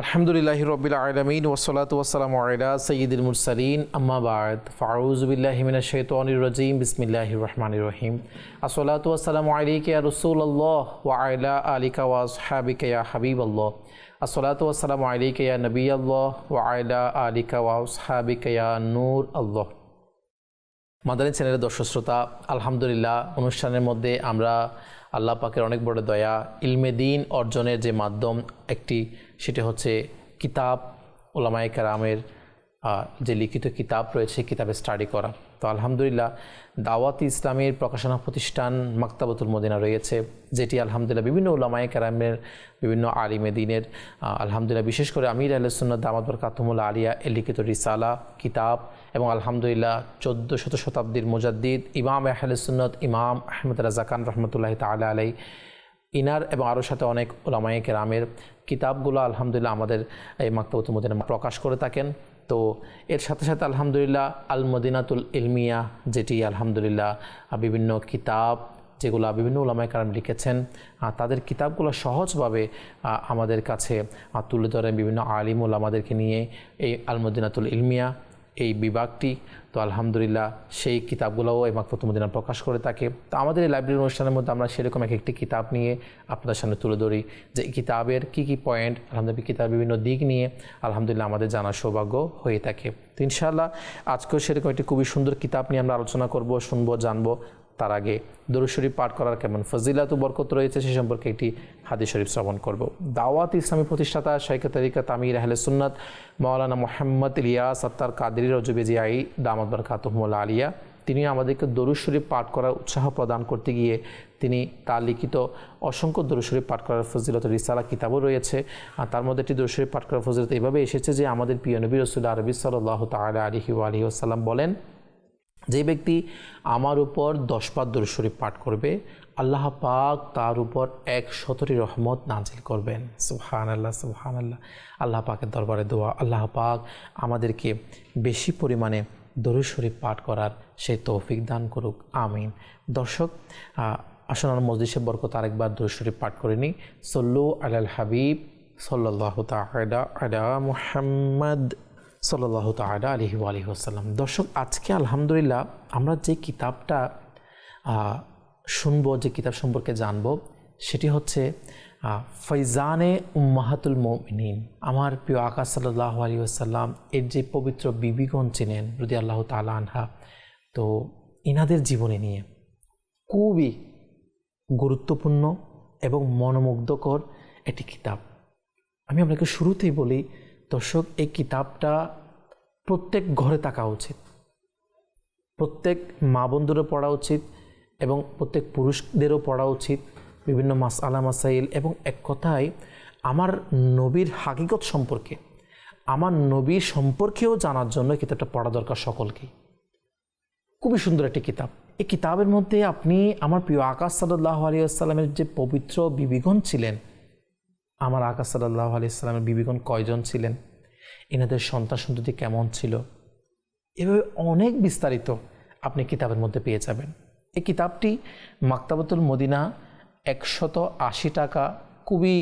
আলহামদুলিল্লাহ রবিল আলমিন ওসলাত ওসালাম আলা সঈদুল মুরসালিন। আম্মাবাদ ফাউজবিল্লাহমিন শৈতনির রজিম। বিসমিল্লাহ রহমান রহিম। আসলাত ওসালাম আলিক রসুল আল্লাহ ওয়াইলা আলিকা ওয়াজ হাবিকা ইয়া হাবিব আল্লাহ আসলাত ওসালাম আলিক ইয়া নবী আল্লাহ ওয়াইলা আলিকা ওয়াজ হাবিকা ইয়া নূর আল্লাহ মাদানী চ্যানেলের দর্শক শ্রোতা, আলহামদুলিল্লাহ, অনুষ্ঠানের মধ্যে আমরা আল্লাহ পাকের অনেক বড় দয়া, ইলমে দিন অর্জনের যে মাধ্যম একটি, সেটি হচ্ছে কিতাব ওলামায়ে কারামের যে লিখিত কিতাব রয়েছে কিতাবে স্টাডি করা। তো আলহামদুলিল্লাহ, দাওয়াত ইসলামের প্রকাশনা প্রতিষ্ঠান মাক্তাবতুল মদিনা রয়েছে, যেটি আলহামদুলিল্লাহ বিভিন্ন ওলামায়ে কারামের, বিভিন্ন আলিমে দিনের আলহামদুলিল্লাহ বিশেষ করে আমির আলসুন্নত দামাদ বরকাতমুল আলিয়া এর লিখিত রিসালা, কিতাব এবং আলহামদুলিল্লাহ চোদ্দ শত শতাব্দীর মুজাদ্দিদ ইমাম আহলুসুন্নত ইমাম আহমদ রাজাকান রহমতুল্লাহ তালা আলাই ইনার এবং আরও সাথে অনেক ওলামায়ে কেরামের কিতাবগুলো আলহামদুলিল্লাহ আমাদের এই মাক্তাবতুল মদিনা প্রকাশ করে থাকেন। তো এর সাথে সাথে আলহামদুলিল্লাহ আল মদিনাতুল ইলমিয়া, যেটি আলহামদুলিল্লাহ বিভিন্ন কিতাব যেগুলো বিভিন্ন ওলামায় কারাম লিখেছেন তাদের কিতাবগুলো সহজভাবে আমাদের কাছে তুলে ধরেন বিভিন্ন আলিম ওলামাদেরকে নিয়ে এই আল মদিনাতুল ইলমিয়া। এই বিভাগটি, তো আলহামদুলিল্লাহ সেই কিতাবগুলোও এই মাকফত মদিনা প্রকাশ করে থাকে। তো আমাদের এই লাইব্রেরি অনুষ্ঠানের মধ্যে আমরা সেরকম এক একটি কিতাব নিয়ে আপনাদের সামনে তুলে ধরি। যে কিতাবের কী কী পয়েন্ট আলহামদুলিল্লাহ কিতাবের বিভিন্ন দিক নিয়ে আলহামদুলিল্লাহ আমাদের জানার সৌভাগ্য হয়ে থাকে। তো ইনশাআল্লাহ আজকেও সেরকম একটি খুবই সুন্দর কিতাব নিয়ে আমরা আলোচনা করব, শুনব, জানব। তার আগে দরুদ শরীফ পাঠ করার কেমন ফজিলাত ও বরকত রয়েছে সে সম্পর্কে একটি হাদিস শরীফ শ্রবণ করব। দাওয়াত ইসলামী প্রতিষ্ঠাতা শাইখ তরিকা তামির আহলে সুন্নাত মাওলানা মোহাম্মদ ইলিয়াস আত্তার কাদির রজবেজিয়াই দামদ বরকাতহমুল আলিয়া, তিনি আমাদেরকে দরুদ শরীফ পাঠ করার উৎসাহ প্রদান করতে গিয়ে তিনি তার লিখিত অসংখ্য দরুদ শরীফ পাঠ করার ফজিলত রিসালা কিতাবও রয়েছে। আর তার মধ্যে একটি দরুদ শরীফ পাঠ করার ফজিলত এইভাবে এসেছে যে আমাদের প্রিয় নবী রসুল আরবি সাল্লাহ তালা আলহি আলহি আসাল্লাম বলেন যে ব্যক্তি আমার উপর দরুদ শরীফ পাঠ করবে, আল্লাহ পাক তার উপর এক শতটি রহমত নাজিল করবেন। সুহান আল্লাহ সুহান আল্লাহ আল্লাহ পাকের দরবারে দোয়া। আল্লাহ পাক আমাদেরকে বেশি পরিমাণে দরুদ শরীফ পাঠ করার সেই তৌফিক দান করুক। আমিন। দর্শক আসুন মসজিষে বরকত আরেকবার দরুদ শরীফ পাঠ করে নিই। সল্লু আলাল হাবিব সাল্লাহ তাহা আলা মুহাম্মদ সাল্লাহ তালা আলহি আলহি আসাল্লাম দর্শক, আজকে আলহামদুলিল্লাহ আমরা যে কিতাবটা শুনব, যে কিতাব সম্পর্কে জানব, সেটি হচ্ছে ফৈজানে উম্মাহাতুল মমিনিন। আমার প্রিয় আকাশ সাল্লাহ আলী আসাল্লাম এর যে পবিত্র বিবিগণ চিনেন রুদি আল্লাহ তালা আনহা, তো ইনাদের জীবনী নিয়ে খুবই গুরুত্বপূর্ণ এবং মনোমুগ্ধকর একটি কিতাব। আমি আপনাকে শুরুতেই বলি দর্শক, এই কিতাবটা প্রত্যেক ঘরে থাকা উচিত। প্রত্যেক মা বন্ধুরও পড়া উচিত এবং প্রত্যেক পুরুষদেরও পড়া উচিত, বিভিন্ন মাস, আলা মাসাইল এবং এক কথায় আমার নবীর হাকিকত সম্পর্কে, আমার নবীর সম্পর্কেও জানার জন্য কিতাবটা পড়া দরকার সকলকেই। খুবই সুন্দর একটি কিতাব। এই কিতাবের মধ্যে আপনি আমার প্রিয় আকাশ সাল্লাহ আলী আসসালামের যে পবিত্র বিবিগণ ছিলেন আমার আকাশ সাল্লাহ আলি ইসলামের বিবিগণ কয়জন ছিলেন? এনাদের সন্তান সন্ততি কেমন ছিল? এভাবে অনেক বিস্তারিত আপনি কিতাবের মধ্যে পেয়ে যাবেন। এই কিতাবটি মাক্তাবাতুল মদিনা একশত আশি টাকা, খুবই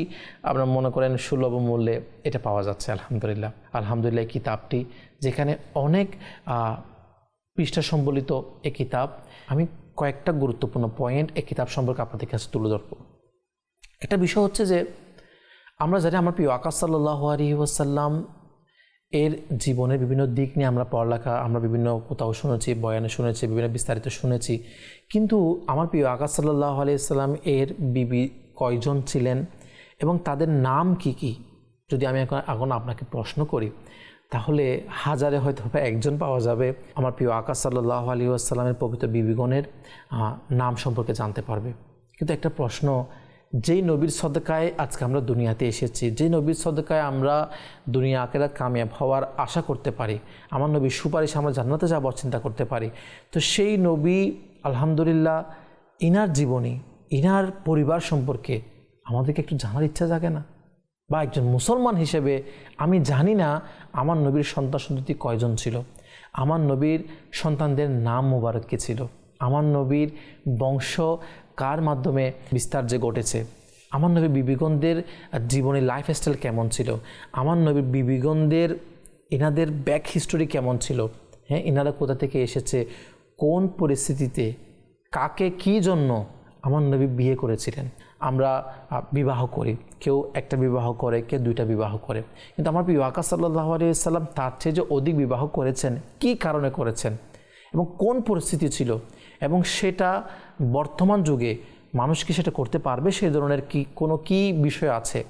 আপনার মনে করেন সুলভ মূল্যে এটা পাওয়া যাচ্ছে, আলহামদুলিল্লাহ। আলহামদুলিল্লাহ এই কিতাবটি যেখানে অনেক পৃষ্ঠা সম্বলিত এই কিতাব। আমি কয়েকটা গুরুত্বপূর্ণ পয়েন্ট এই কিতাব সম্পর্কে আপনাদের কাছে তুলে ধরব। একটা বিষয় হচ্ছে যে আমরা জানি আমার প্রিয় আকাশ সাল্লাহ এর জীবনের বিভিন্ন দিক নিয়ে আমরা পড়ালেখা, আমরা বিভিন্ন কোথাও শুনেছি, বয়ানে শুনেছি, বিভিন্ন বিস্তারিত শুনেছি। কিন্তু আমার প্রিয় আকাশ সাল্লাহ আলি সাল্লাম এর বিবি কয়জন ছিলেন এবং তাদের নাম কি কি? যদি আমি এখন এখন আপনাকে প্রশ্ন করি, তাহলে হাজারে হয়তো একজন পাওয়া যাবে আমার প্রিয় আকাশ সাল্লাহ আলী আসসালামের পবিত্র বিবিগণের নাম সম্পর্কে জানতে পারবে। কিন্তু একটা প্রশ্ন যেই নবীর সদকায় আজকে আমরা দুনিয়াতে এসেছি, যেই নবীর সদকায় আমরা দুনিয়া আকেরা কামিয়াব হওয়ার আশা করতে পারি, আমার নবীর সুপারিশ আমরা জান্নাতে যাবার চিন্তা করতে পারি। তো সেই নবী, আলহামদুলিল্লাহ, ইনার জীবনী, ইনার পরিবার সম্পর্কে আমাদেরকে একটু জানার ইচ্ছা জাগে না? বা একজন মুসলমান হিসেবে আমি জানি না আমার নবীর সন্তান সন্ততি কয়জন ছিল, আমার নবীর সন্তানদের নাম মোবারক কী ছিল, আমার নবীর বংশ কার মাধ্যমে বিস্তার যে ঘটেছে? আমার নবী বিবিগণদের জীবনের লাইফস্টাইল কেমন ছিল? আমার নবী বিবিগণদের, এনাদের ব্যাক হিস্টোরি কেমন ছিল? হ্যাঁ এনারা কোথা থেকে এসেছে? কোন পরিস্থিতিতে? কাকে কি জন্য আমার নবী বিয়ে করেছিলেন? আমরা বিবাহ করি। কেউ একটা বিবাহ করে, কেউ দুইটা বিবাহ করে। কিন্তু আমার আকাশ সাল্লাহ আলিয়াল্লাম তার চেয়ে যে অধিক বিবাহ করেছেন, কি কারণে করেছেন? এবং কোন পরিস্থিতি ছিল? এবং সেটা বর্তমান যুগে মানুষ কি সেটা করতে পারবে? সেই ধরনের কি, কোনো কি বিষয় আছে?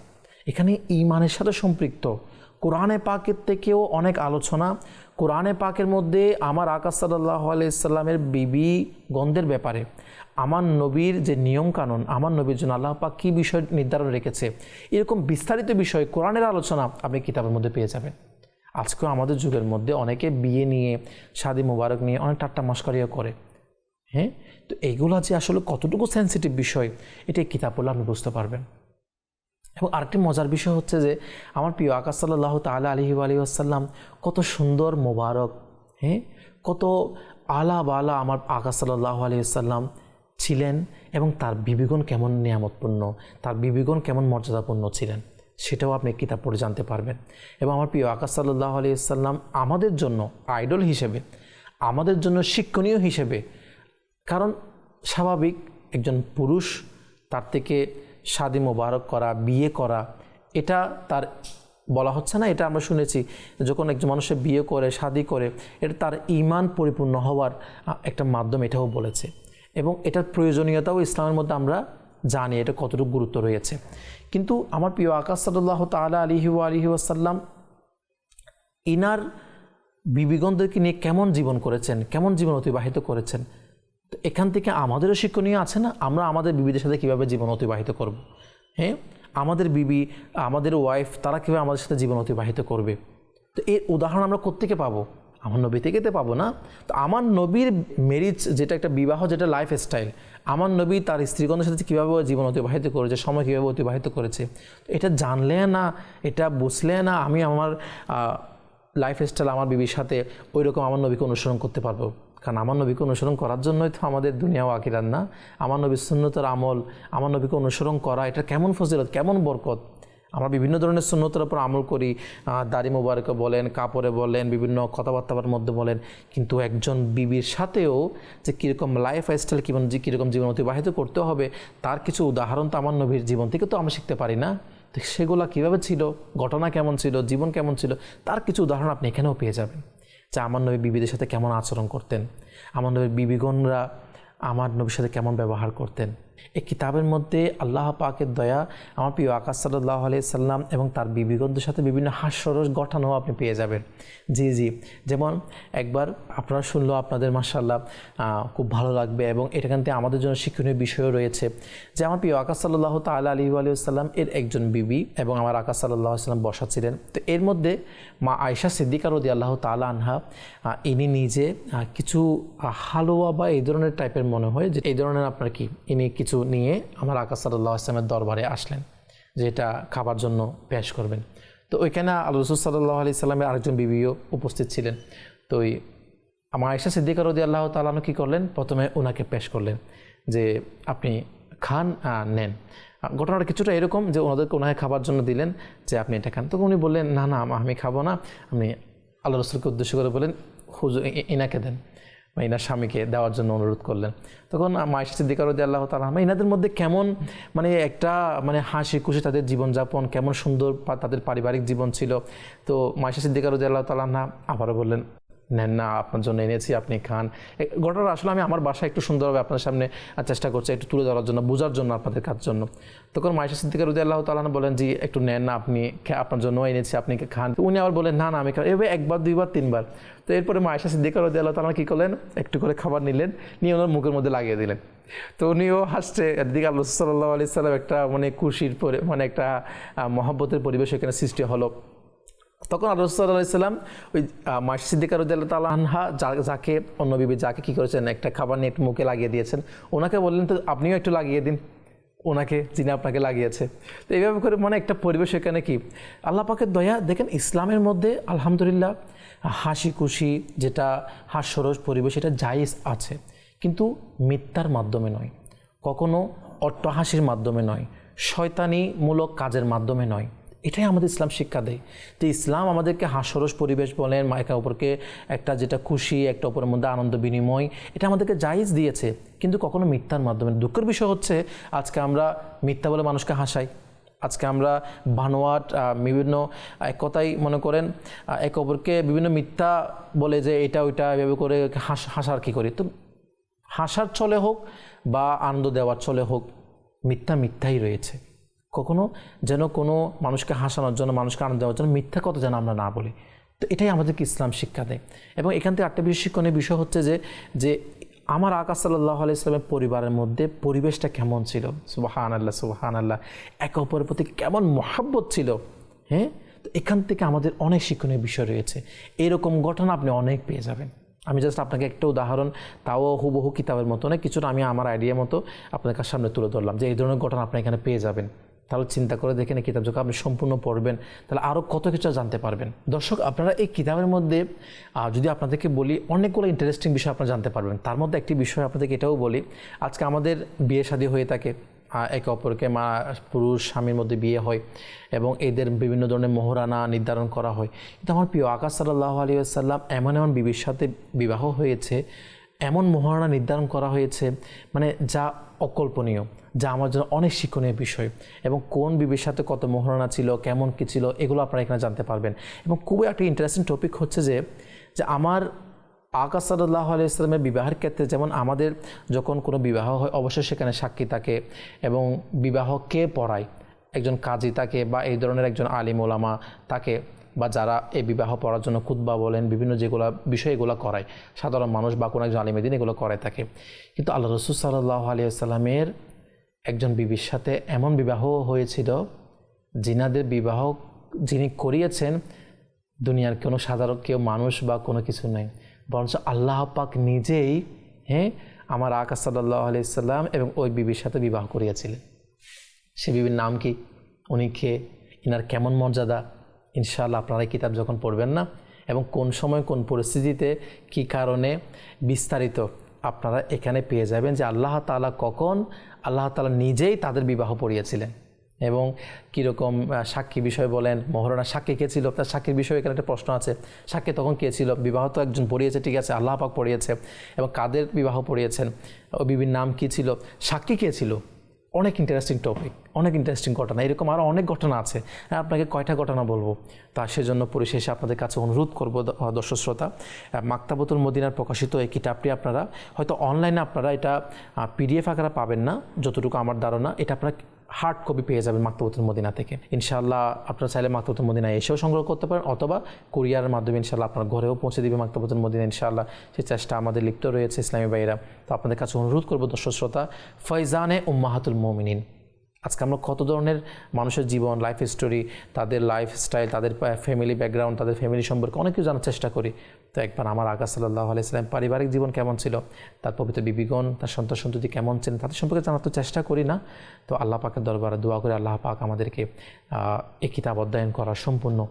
এখানে ইমানের সাথে সম্পৃক্ত। কোরআনে পাকের থেকেও অনেক আলোচনা। কোরআনে পাকের মধ্যে আমার আকাশ সাল্লাহ আলাইসাল্লামের বিবি গন্ধের ব্যাপারে। আমার নবীর যে নিয়মকানুন, আমার নবীর জন্য আল্লাহ পাক কী বিষয় নির্ধারণ রেখেছে? এরকম বিস্তারিত বিষয় কোরআনের আলোচনা আপনি কিতাবের মধ্যে পেয়ে যাবেন। আজকেও আমাদের যুগের মধ্যে অনেকে বিয়ে নিয়ে, শাদি মুবারক নিয়ে অনেক টাট্টা মস্করিয়া করে। হ্যাঁ? তো এইগুলো যে আসলে কতটুকু সেন্সিটিভ বিষয়, এটা কিতাব পড়লে আপনি বুঝতে পারবেন। এবং আরেকটি মজার বিষয় হচ্ছে যে, আমার প্রিয় আকাশ সাল্লাহ তালা আলহি আলী আসাল্লাম কত সুন্দর, মোবারক হ্যাঁ? কত আলা বালা আমার আকাশ সাল্লাহ আলী আসাল্লাম ছিলেন এবং তার বিবিগণ কেমন নিয়ামতপূর্ণ, তার বিবিগণ কেমন মর্যাদাপূর্ণ ছিলেন, সেটাও আপনি কিতাব পড়ে জানতে পারবেন। এবং আমার প্রিয় আকাশ সাল্লাহ আলী সাল্লাম আমাদের জন্য আইডল হিসেবে, আমাদের জন্য শিক্ষণীয় হিসেবে কারণ স্বাভাবিক একজন পুরুষ তার থেকে শাদি মোবারক করা, বিয়ে করা, এটা তার বলা হচ্ছে না, এটা আমরা শুনেছি যখন একজন মানুষের বিয়ে করে, শাদি করে, এটা তার ইমান পরিপূর্ণ হওয়ার একটা মাধ্যম এটাও বলেছে। এবং এটার প্রয়োজনীয়তাও ইসলামের মধ্যে আমরা জানি, এটা কতটুকু গুরুত্ব রয়েছে। কিন্তু আমার প্রিয় আকাশ সাল্লাহ তালা আলিহি আলিহি আসাল্লাম ইনার বিবিগণদেরকে নিয়ে কেমন জীবন করেছেন, কেমন জীবন অতিবাহিত করেছেন তো এখান থেকে আমাদেরও শিক্ষণীয় আছে না? আমরা আমাদের বিবিদের সাথে কীভাবে জীবন অতিবাহিত করব? হ্যাঁ? আমাদের বিবি, আমাদের ওয়াইফ তারা কীভাবে আমাদের সাথে জীবন অতিবাহিত করবে? তো এর উদাহরণ আমরা কোত্থেকে পাবো? আমার নবী থেকে তো পাবো না? তো আমার নবীর মেরিজ যেটা একটা বিবাহ, যেটা লাইফ স্টাইল আমার নবী তার স্ত্রীগণের সাথে কীভাবে জীবন অতিবাহিত করেছে, সময় কীভাবে অতিবাহিত করেছে, এটা জানলে না, এটা বুঝলে না, আমি আমার লাইফ স্টাইল আমার বিবির সাথে ওই রকম আমার নবীকে অনুসরণ করতে পারব? কারণ আমার নবীকে অনুসরণ করার জন্যই তো আমাদের দুনিয়া ও আকিরান না। আমার নবীর সুন্নতের আমল, আমার নবীকে অনুসরণ করা, এটা কেমন ফজিলত, কেমন বরকত? আমরা বিভিন্ন ধরনের সুন্নতের উপর আমল করি। দাড়ি মোবারকে বলেন, কাপড়ে বলেন, বিভিন্ন কথাবার্তার মধ্যে বলেন। কিন্তু একজন বিবির সাথেও যে কীরকম লাইফ স্টাইল কীরকম যে কীরকম জীবন অতিবাহিত করতে হবে, তার কিছু উদাহরণ তো আমার নবীর জীবন থেকে তো আমরা শিখতে পারি না। তো সেগুলো কীভাবে ছিল, ঘটনা কেমন ছিল, জীবন কেমন ছিল, তার কিছু উদাহরণ আপনি এখানেও পেয়ে যাবেন। যে আমার নবী বিবিদের সাথে কেমন আচরণ করতেন? আমার নবীর বিবিগণরা আমার নবীর সাথে কেমন ব্যবহার করতেন? এই কিতাবের মধ্যে আল্লাহ পাকের দয়া, আমার প্রিয় আকাশ সাল্লাহ সাল্লাম এবং তার বিবিগণদের সাথে বিভিন্ন হাস্যরস গঠনও আপনি পেয়ে যাবেন। জি জি। যেমন একবার আপনারা শুনলেও আপনাদের মাসাল্লাহ খুব ভালো লাগবে এবং এটাখান থেকে আমাদের জন্য শিক্ষণীয় বিষয়ও রয়েছে যে আমার প্রিয় আকাশ সাল্লাহ তাল আলী আলিয়াল্লাম এর একজন বিবি এবং আমার আকাশ সাল্লাহ সাল্লাম বসা ছিলেন তো এর মধ্যে মা আয়সা সিদ্দিকা রদি আল্লাহ তালা আনহা ইনি নিজে কিছু হালুয়া বা এই ধরনের টাইপের মনে হয় যে এই ধরনের আপনার কি? ইনি কিছু নিয়ে আমার আকাশ সাল্লাহ আসলামের দরবারে আসলেন, যে এটা খাবার জন্য পেশ করবেন। তো ওইখানে আল্লাহ রসুল সাল্লাহ আলি সাল্লামের আরেকজন বিবিও উপস্থিত ছিলেন। তো ওই আমার আয়সা সিদ্দিকা রদি আল্লাহ তালানো কী করলেন? প্রথমে ওনাকে পেশ করলেন যে, আপনি খান নেন। ঘটনাটা কিছুটা এরকম যে ওনাদেরকে ওনাকে খাবার জন্য দিলেন যে, আপনি এটা খান। তখন উনি বললেন, না না, আমি খাব না। আপনি আল্লাহ রসুলকে উদ্দেশ্য করে বলেন হুজুর এনাকে দেন। বা এনার স্বামীকে দেওয়ার জন্য অনুরোধ করলেন। তখন মায়েশা সিদ্দিকার রদি আল্লাহ তালা এনাদের মধ্যে কেমন মানে একটা মানে হাসি খুশি তাদের জীবনযাপন, কেমন সুন্দর তাদের পারিবারিক জীবন ছিল। তো মায়েশা সিদ্দিকার রদি আল্লাহ তালা আবারও বললেন নেন না, আপনার জন্য এনেছি, আপনি খান। ঘটনা আসলে আমি আমার বাসায় একটু সুন্দরভাবে আপনার সামনে চেষ্টা করছি একটু তুলে ধরার জন্য, বোঝার জন্য আপনাদের কাজ জন্য। তখন মাইশা সিদ্দিকার রুদি আল্লাহ তালান বলেন যে একটু নেন না, আপনি আপনার জন্য এনেছি, আপনি খান। উনি আবার বলেন, না না, আমি খান এভাবে একবার, দুইবার, তিনবার। তো এরপরে মাইশা সিদ্দিকার রুদি আল্লাহ তালান কী করলেন? একটু করে খাবার নিলেন, নিয়ে ওনার মুখের মধ্যে লাগিয়ে দিলেন। তো উনিও হাসছে, এদিকে আল্লাহ সাল্লাহ আলি সাল্লাম একটা মানে খুশির পরে মানে একটা মহব্বতের পরিবেশ এখানে সৃষ্টি হলো। তখন আল্লাহাম ওই মাসি সিদ্দিকার তাল আনহা যাকে অন্য বিবি যাকে কী করেছেন, একটা খাবার নেট মুখে লাগিয়ে দিয়েছেন। ওনাকে বললেন, তো আপনিও একটু লাগিয়ে দিন। ওনাকে, যিনি আপনাকে লাগিয়েছে। তো এইভাবে করে মানে একটা পরিবেশ এখানে কি? আল্লাহ পাকের দয়া, দেখেন ইসলামের মধ্যে আলহামদুলিল্লাহ হাসি খুশি যেটা, হাস্যরস পরিবেশ, এটা জায়েজ আছে। কিন্তু মিথ্যার মাধ্যমে নয়। কখনো অট্টহাসির মাধ্যমে নয়। শয়তানিমূলক কাজের মাধ্যমে নয়। এটাই আমাদের ইসলাম শিক্ষা দেয়। তো ইসলাম আমাদেরকে হাস্যরস পরিবেশ বলেন একে অপরকে একটা যেটা খুশি, একটা অপরের মধ্যে আনন্দ বিনিময়, এটা আমাদেরকে জাইজ দিয়েছে। কিন্তু কখনো মিথ্যার মাধ্যমে দুঃখের বিষয় হচ্ছে, আজকে আমরা মিথ্যা বলে মানুষকে হাসাই। আজকে আমরা বানোয়াট বিভিন্ন এক কথাই মনে করেন একে অপরকে বিভিন্ন মিথ্যা বলে যে এটা, ওইটা, এভাবে করে হাস, হাসার কী করি? তো হাসার চলে হোক বা আনন্দ দেওয়ার চলে হোক, মিথ্যা মিথ্যাই রয়েছে। কখনো যেন কোনো মানুষকে হাসানোর জন্য, মানুষকে আনন্দ দেওয়ার জন্য মিথ্যা কথা যেন আমরা না বলি। তো এটাই আমাদেরকে ইসলাম শিক্ষা দেয়। এবং এখান থেকে একটা বেশি শিক্ষণীয় বিষয় হচ্ছে যে যে আমার আকাশ সাল্লাহ আলি ইসলামের পরিবারের মধ্যে পরিবেশটা কেমন ছিল? সুবাহান আল্লাহ সুবাহান আল্লাহ একে অপরের প্রতি কেমন মহাব্বত ছিল? হ্যাঁ? তো এখান থেকে আমাদের অনেক শিক্ষণীয় বিষয় রয়েছে। এরকম ঘটনা আপনি অনেক পেয়ে যাবেন। আমি জাস্ট আপনাকে একটা উদাহরণ, তাও হুবহু কিতাবের মতো না কিছুটা আমি আমার আইডিয়া মতো আপনাদের কাছে সামনে তুলে ধরলাম যে এই ধরনের ঘটনা আপনি এখানে পেয়ে যাবেন। তাহলে চিন্তা করে দেখেন এই কিতাব যখন আপনি সম্পূর্ণ পড়বেন, তাহলে আরও কত কিছু জানতে পারবেন। দর্শক, আপনারা এই কিতাবের মধ্যে যদি আপনাদেরকে বলি, অনেকগুলো ইন্টারেস্টিং বিষয় আপনারা জানতে পারবেন। তার মধ্যে একটি বিষয় আপনাদেরকে এটাও বলি, আজকে আমাদের বিয়ে শাদী হয়ে থাকে একে অপরকে মা, পুরুষ, স্বামীর মধ্যে বিয়ে হয় এবং এদের বিভিন্ন ধরনের মোহরানা নির্ধারণ করা হয়। কিন্তু আমার প্রিয় আকাশ সাল্লাহ আলী আসাল্লাম এমন এমন বিবির সাথে বিবাহ হয়েছে এমন মোহরানা নির্ধারণ করা হয়েছে মানে যা অকল্পনীয়, যা আমার জন্য অনেক শিক্ষণীয় বিষয়। এবং কোন বিবির সাথে কত মোহরানা ছিল, কেমন কী ছিল, এগুলো আপনারা এখানে জানতে পারবেন। এবং খুবই একটা ইন্টারেস্টিং টপিক হচ্ছে যে যে আমার আকাশ আকা সাল্লাহ আলাইসলামের বিবাহের ক্ষেত্রে যেমন আমাদের যখন কোনো বিবাহ হয়, অবশ্যই সেখানে সাক্ষী থাকে এবং বিবাহ কে পড়ায়? একজন কাজী তাকে বা এই ধরনের একজন আলিম ওলামা তাকে বা যারা এই বিবাহ পড়ার জন্য খুতবা বলেন, বিভিন্ন যেগুলো বিষয় এগুলো করায়, সাধারণ মানুষ বা কোনো একজন আলিমেদিন এগুলো করে থাকে। কিন্তু আল্লাহ রসুল সাল্লাহ আলিয়া সাল্লামের একজন বিবির সাথে এমন বিবাহ হয়েছিল, জিনাদের বিবাহ যিনি করিয়েছেন, দুনিয়ার কোনো সাধারণ কেউ মানুষ বা কোনো কিছু নেই। বরঞ্চ আল্লাহ পাক নিজেই হ্যাঁ আমার আকাশ সাল্লাহ আলাইসাল্লাম এবং ওই বিবির সাথে বিবাহ করিয়েছিলেন। সে বিবির নাম কি? উনি খেয়ে ইনার কেমন মর্যাদা? ইনশাআল্লাহ আপনারা কিতাব যখন পড়বেন না এবং কোন সময় কোন পরিস্থিতিতে কি কারণে বিস্তারিত আপনারা এখানে পেয়ে যাবেন যে আল্লাহ তাআলা কখন আল্লাহ তালা নিজেই তাদের বিবাহ পড়িয়েছিলেন এবং কীরকম সাক্ষী বিষয় বলেন, মহরণা সাক্ষী কে ছিল? তার সাক্ষীর বিষয়ে এখানে একটা প্রশ্ন আছে। সাক্ষী তখন কে ছিল? বিবাহ তো একজন পড়িয়েছে, ঠিক আছে, আল্লাহ পাক পড়িয়েছে এবং কাদের বিবাহ পড়িয়েছেন? ও বিবির নাম কি ছিল? সাক্ষী কে ছিল? অনেক ইন্টারেস্টিং টপিক অনেক ইন্টারেস্টিং ঘটনা, এরকম আরও অনেক ঘটনা আছে। আপনাকে কয়টা ঘটনা বলব? তা সেজন্য পরিশেষে আপনাদের কাছে অনুরোধ করব দর্শক শ্রোতা মাক্তাবতুল মদিনার প্রকাশিত এই কিতাবটি আপনারা হয়তো অনলাইনে আপনারা এটা পিডিএফ আকারে পাবেন না, যতটুকু আমার ধারণা, এটা আপনারা হার্ড কপি পেয়ে যাবেন মাক্তাবতুল মদিনা থেকে। ইনশাআল্লাহ আপনারা চাইলে মাক্তাবতুল মদিনায় এসেও সংগ্রহ করতে পারেন, অথবা কুরিয়ারের মাধ্যমে ইনশাআল্লাহ আপনার ঘরেও পৌঁছে দিবে মাক্তাবতুল মদিনা ইনশাআল্লাহ। সেই চেষ্টা আমাদের লিপ্ত রয়েছে ইসলামী ভাইরা তো আপনাদের কাছে অনুরোধ করব, দর্শক শ্রোতা, ফয়জানে উম্মাহাতুল মমিনিন। আজকে আমরা কত ধরনের মানুষের জীবন লাইফ স্টোরি তাদের লাইফ স্টাইল তাদের ফ্যামিলি ব্যাকগ্রাউন্ড তাদের ফ্যামিলি সম্পর্কে অনেক কিছু জানার চেষ্টা করি। তো একবার আমার আকাশ সাল্লাহ আলাইসালাম পারিবারিক জীবন কেমন ছিল, তার পবিত্র বিবিগণ, তার সন্তান সন্ততি কেমন ছিলেন, তাদের সম্পর্কে জানার তো চেষ্টা করি না। তো আল্লাহ পাকের দরবারে দোয়া করে আল্লাহ পাক আমাদেরকে এই কিতাব অধ্যয়ন করার সম্পূর্ণ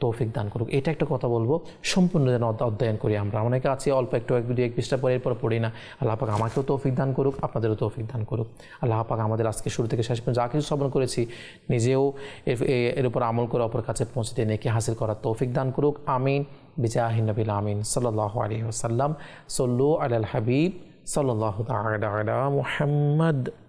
তৌফিক দান করুক। এটা একটা কথা বলব, সম্পূর্ণ যেন অধ্য- অধ্যয়ন করি আমরা। অনেকে আছি, অল্প একটু, এক, দুই, এক পৃষ্ঠা পরে এরপর পড়ি না। আল্লাহ পাক আমাকেও তৌফিক দান করুক, আপনাদেরও তৌফিক দান করুক। আল্লাহ পাক আমাদের আজকে শুরু থেকে শেষ পর্যন্ত যা কিছু শ্রবণ করেছি, নিজেও এর- এ- এর উপর আমল করে অপর কাছে পৌঁছে দিয়ে নেকি হাসিল করার তৌফিক দান করুক। আমিন। বিজাহিন নবিল আমিন সাল্লাহ আলী ওসাল্লাম সল্লু আল হাবিব সাল্লাহ মুহাম্মদ